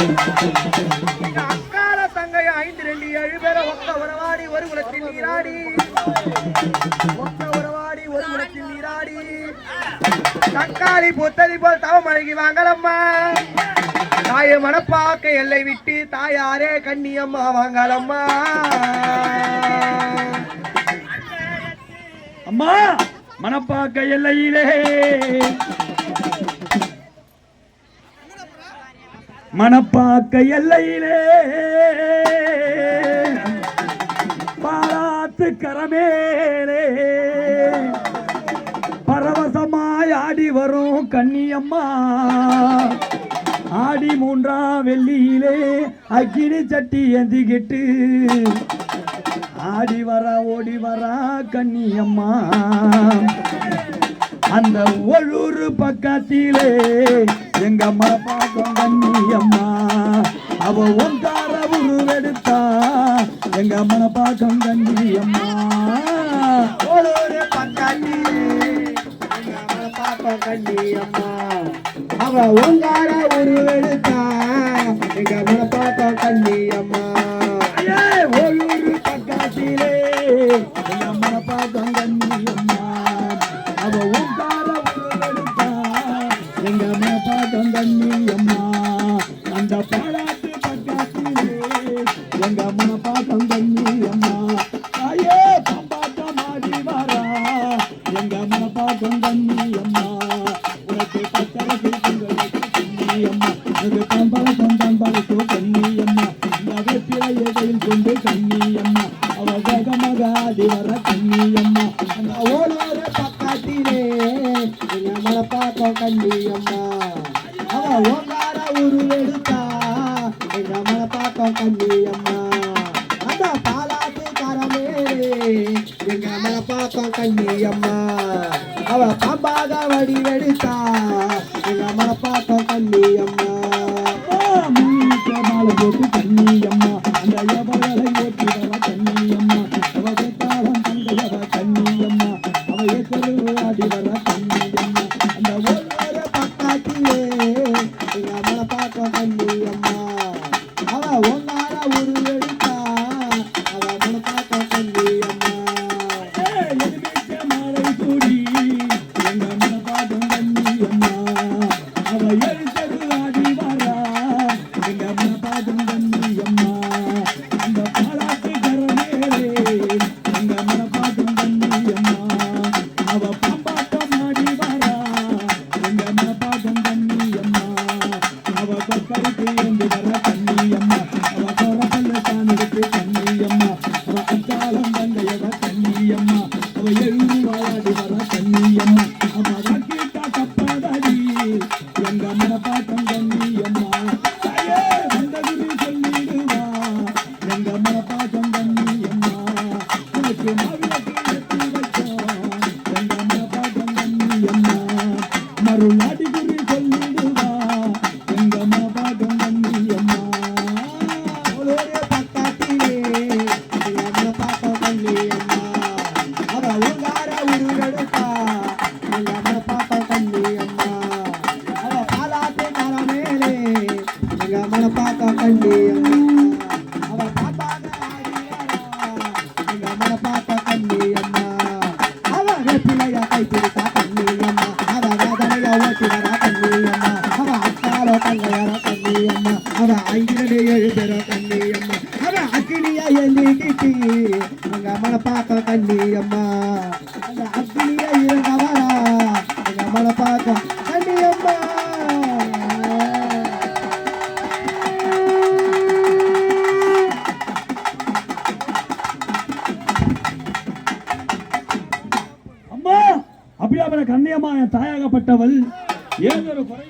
இந்த அக்கால தங்கை ஐந்து ரெண்டு ஏழு பேரை ஒத்த உறவாடி ஒரு குலத்தில் நீராடி. ஒத்த உறவாடி ஒரு குலத்தில் நீராடி. தக்காளி பொத்ததி போல் தவம் அழகி வாங்கலம்மா. தாய மனப்பாக்க எல்லை விட்டு தாயாரே கண்ணியம்மா வாங்கலம்மா. அம்மா மணப்பாக்க எல்லையிலே மணப்பாக்க எல்லையிலே. பாராத்து கரமேலே. பரவசமாய் ஆடி வரும் கன்னியம்மா. ஆடி மூன்றாம் வெள்ளியிலே அக்கினி சட்டி எந்திக்கிட்டு ஆடி வரா ஓடி வரா கன்னியம்மா. அந்த ஒழூரு பக்கத்திலே எங்க அம்மா பார்க்கும் கன்னியம்மா அவ ஒன்றார உருவெடுத்தா எங்க அம்மா பார்க்கும் கன்னியம்மா ஓலோரே பக்காட்டி பாப்பம் கண்ணியம்மா. அவ ஓங்கார எங்க அம்மா பார்க்கும் கன்னியம்மா ஐயே பம்பாட்டம் ஆடி வரா. எங்க அம்மா. பார்க்கும் கன்னியம்மா உனக்கு பத்தரக்கு கன்னியம்மா கொண்டு அவ வேகமாக ஆடி வர அந்த எங்க அவ ஓங்கார உருவெடுத்தா எங்க மனப்பாக்கம் கண்ணியம்மா அந்த பாலாட்டு கரமேலே எங்க மனப்பாக்கம் கண்ணியம்மா அவ பாம்பாக வடிவெடுத்தா. எங்க மனப்பாக்கம் கண்ணியம்மா அக்காலம் தங்கையவ கன்னியம்மா அவ எழுந்து வாழாடி எங்க மனப்பாட்டம் சொல்லிடுவா. எங்க மனப்பாட்டம் உனக்கு மாவிளக்கு வச்சோம் எங்க மனப்பாட்டம் வேதனைய ஓட்டி வரா கண்ணியம்மா அவ அக்காலோ தங்கையர கண்ணியம்மா அவ ஐந்து ஏழு பேர கண்ணியம்மா அவ அக்கினிய எண்ணிக்கிட்டு எங்க மனப்பாக்கம் கண்ணியம்மா அந்த அக்கினிய இருந்தவரா எங்க மனப்பாக்கம் அம்மா அப்படியாப்பட்ட கண்ணியம்மா என் தாயாகப்பட்டவள். ஏதொரு குறை